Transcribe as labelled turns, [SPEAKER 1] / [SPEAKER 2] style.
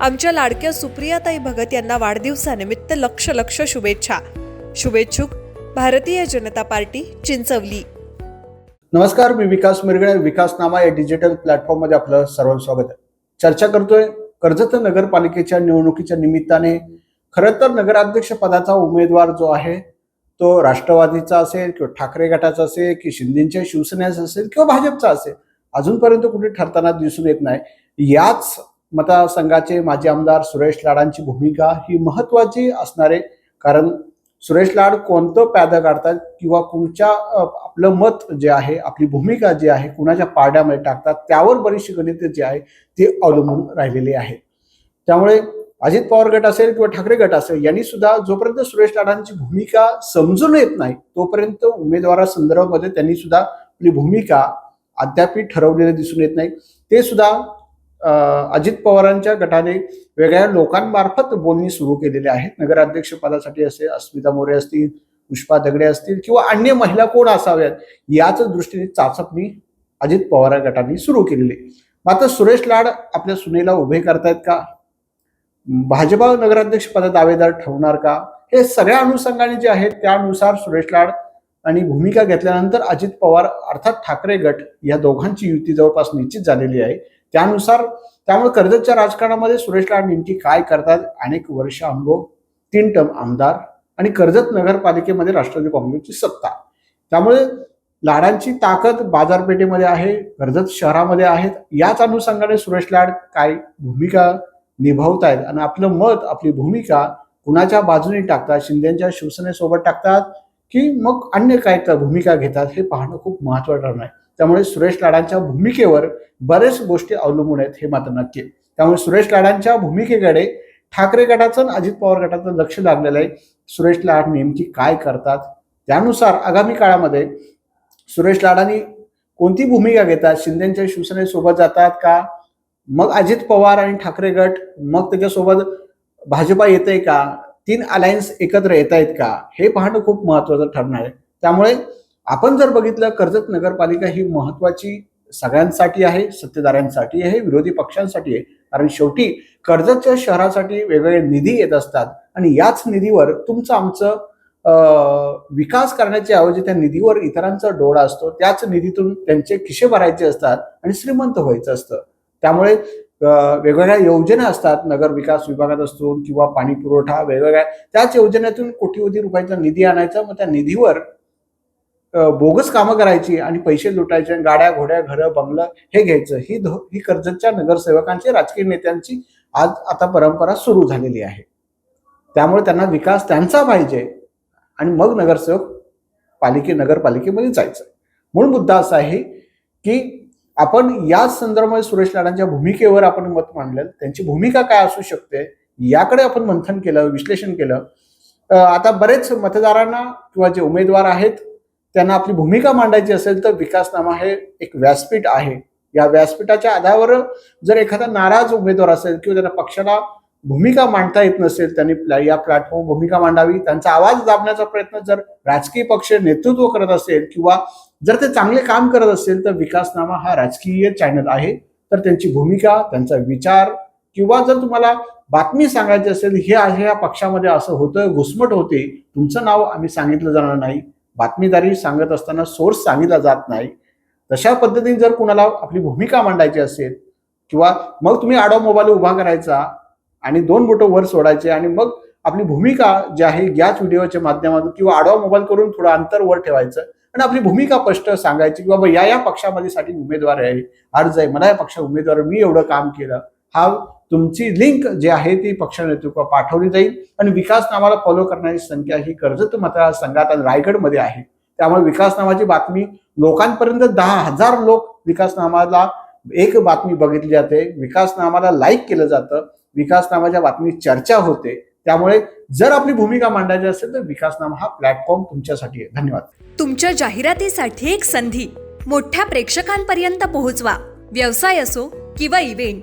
[SPEAKER 1] आमच्या लाडक्या सुप्रियाताई भगत यांना वाढदिवसानिमित्त लक्ष लक्ष शुभेच्छा. शुभेच्छुक भारतीय जनता पार्टी चिंचवली.
[SPEAKER 2] नमस्कार मी विकास मिरगणे विकासनामा या डिजिटल प्लॅटफॉर्ममध्ये आपलं सर्व स्वागत आहे. चर्चा करतोय कर्जत नगरपालिकेच्या निवडणुकीच्या निमित्ताने. खरं तर नगराध्यक्ष पदाचा उमेदवार जो आहे तो राष्ट्रवादीचा असेल किंवा ठाकरे गटाचा असेल की शिंदेच्या शिवसेनेचा असेल किंवा भाजपचा असेल अजूनपर्यंत कुठे ठरताना दिसून येत नाही. याच मतदारसंघाचे माजी आमदार सुरेश लाडांची भूमिका ही महत्वाची असणारे. कारण सुरेश लाड कोणतं प्यादा काढतात किंवा कुणच्या आपलं मत जे आहे आपली भूमिका जी आहे कुणाच्या पारड्यामध्ये टाकतात त्यावर बरीचशी गणित जी आहे ती अवलंबून राहिलेली आहे त्यामुळे अजित पवार गट असेल किंवा ठाकरे गट असेल यांनी सुद्धा जोपर्यंत सुरेश लाडांची भूमिका समजून येत नाही तोपर्यंत उमेदवारासंदर्भामध्ये त्यांनी सुद्धा आपली भूमिका अद्याप ठरवलेली दिसून येत नाही. ते सुद्धा अजित पवारांच्या गटाने वेगळ्या लोकांमार्फत बोलणी सुरू केलेली आहेत नगराध्यक्ष पदासाठी असे अस्मिता मोरे असतील पुष्पा दगडे असतील किंवा अन्य महिला कोण असाव्यात याच दृष्टीने चाचपणी अजित पवार गटाने सुरू केलेली. आहे. मात्र सुरेश लाड आपल्या सुनेला उभे करतायत का? भाजपा नगराध्यक्ष पदा दावेदार ठेवणार का? हे सगळ्या अनुषंगाने जे आहेत त्यानुसार सुरेश लाड आणि भूमिका घेतल्यानंतर अजित पवार अर्थात ठाकरे गट या दोघांची युती जवळपास निश्चित झालेली आहे. त्यानुसार त्यामुळे कर्जतच्या राजकारणामध्ये सुरेश लाड नेमकी काय करतात अनेक वर्ष अनुभव तीन टर्म आमदार आणि कर्जत नगरपालिकेमध्ये राष्ट्रवादी काँग्रेसची सत्ता. त्यामुळे लाडांची ताकद बाजारपेठेमध्ये आहे कर्जत शहरामध्ये आहेत. याच अनुषंगाने सुरेश लाड काय भूमिका निभावतायत आणि आपलं मत आपली भूमिका कुणाच्या बाजूने टाकतात शिंदेच्या शिवसेनेसोबत टाकतात की मग अन्य काय भूमिका घेतात हे पाहणं खूप महत्वाचं ठरणार आहे. त्यामुळे सुरेश लाडांच्या भूमिकेवर बरेच गोष्टी अवलंबून आहेत हे मात्र नक्की त्यामुळे सुरेश लाडांच्या भूमिकेकडे ठाकरे गटाचं आणि अजित पवार गटाचं लक्ष लागलेलं आहे. सुरेश लाड नेमकी काय करतात? त्यानुसार आगामी काळामध्ये सुरेश लाडांनी कोणती भूमिका घेतात? शिंदेच्या शिवसेनेसोबत जातात का? मग अजित पवार आणि ठाकरे गट मग त्याच्यासोबत भाजपा येते का? तीन अलायन्स एकत्र येत आहेत का? हे पाहणं खूप महत्वाचं ठरणार आहे. त्यामुळे आपण जर बघितलं कर्जत नगरपालिका ही महत्वाची सगळ्यांसाठी आहे सत्तेधाऱ्यांसाठी आहे विरोधी पक्षांसाठी आहे. कारण शेवटी कर्जतच्या शहरासाठी वेगवेगळे निधी येत असतात आणि याच निधीवर तुमचं आमचं विकास करण्याच्या ऐवजी त्या निधीवर इतरांचा डोळा असतो. त्याच निधीतून त्यांचे खिशे भरायचे असतात आणि श्रीमंत व्हायचं असतं. त्यामुळे वेगवेगळ्या योजना असतात. नगर विकास विभागात असतो किंवा पाणी पुरवठा वेगवेगळ्या त्याच योजनेतून कोटीवधी रुपयाचा निधी आणायचा. मग त्या निधीवर बोगस कामं करायची आणि पैसे लुटायचे गाड्या घोड्या घरं बंगलं हे घ्यायचं. ही धो- ही कर्जतच्या नगरसेवकांची राजकीय नेत्यांची आज आता परंपरा सुरू झालेली आहे. त्यामुळे त्यांना विकास त्यांचा पाहिजे आणि मग नगरसेवक पालिके नगरपालिकेमध्ये जायचं. मूळ मुद्दा असा आहे की आपण याच संदर्भामध्ये सुरेश लाडांच्या भूमिकेवर आपण मत मांडलं. त्यांची भूमिका काय असू शकते याकडे आपण मंथन केलं विश्लेषण केलं. आता बरेच मतदारांना किंवा जे उमेदवार आहेत त्यांना आपली भूमिका मांडायची असेल तर विकासनामा हे एक व्यासपीठ आहे. या व्यासपीठाच्या आधारावर जर एखादा नाराज उमेदवार असेल किंवा त्यांना पक्षाला भूमिका मांडता येत नसेल त्यांनी प्लॅ- या प्लॅटफॉर्म भूमिका मांडावी त्यांचा आवाज दाबण्याचा प्रयत्न जर राजकीय पक्ष नेतृत्व करत असेल किंवा जर ते चांगले काम करत असेल तर विकासनामा हा राजकीय चॅनल आहे. तर त्यांची भूमिका त्यांचा विचार किंवा जर तुम्हाला बातमी सांगायची असेल हे आहे या पक्षामध्ये असं होतं घुसमट होते तुमचं नाव आम्ही सांगितलं जाणार नाही. बातमीदारी सांगत असताना सोर्स सांगितला जात नाही. तशा पद्धतीने जर कुणाला आपली भूमिका मांडायची असेल किंवा मग तुम्ही आडवा मोबाईल उभा करायचा आणि दोन बोटं वर सोडायचे आणि मग आपली भूमिका जी आहे याच व्हिडिओच्या माध्यमातून किंवा आडवा मोबाईल करून थोडं अंतर वर ठेवायचं आणि आपली भूमिका स्पष्ट सांगायची की बाबा या या पक्षामध्ये साठी उमेदवार आहे अर्ज आहे मला या पक्षा उमेदवार मी एवढं काम केलं. हा तुमची लिंक जी आहे ती पक्ष नेतृत्व पाठवली जाईल. आणि विकास नावाला फॉलो करणारी संख्या ही कर्जत मतदारसंघात आणि रायगडमध्ये आहे. त्यामुळे विकास नावाची बातमी लोकांपर्यंत दहा हजार लोक विकास नामाला एक बातमी बघितली जाते. विकास नामाला लाईक केलं जातं. विकास नामाच्या बातमी चर्चा होते. त्यामुळे जर आपली भूमिका मांडायची असेल तर विकासनामा हा प्लॅटफॉर्म तुमच्यासाठी आहे. धन्यवाद.
[SPEAKER 1] तुमच्या जाहिरातीसाठी एक संधी. मोठ्या प्रेक्षकांपर्यंत पोहोचवा. व्यवसाय असो किंवा इव्हेंट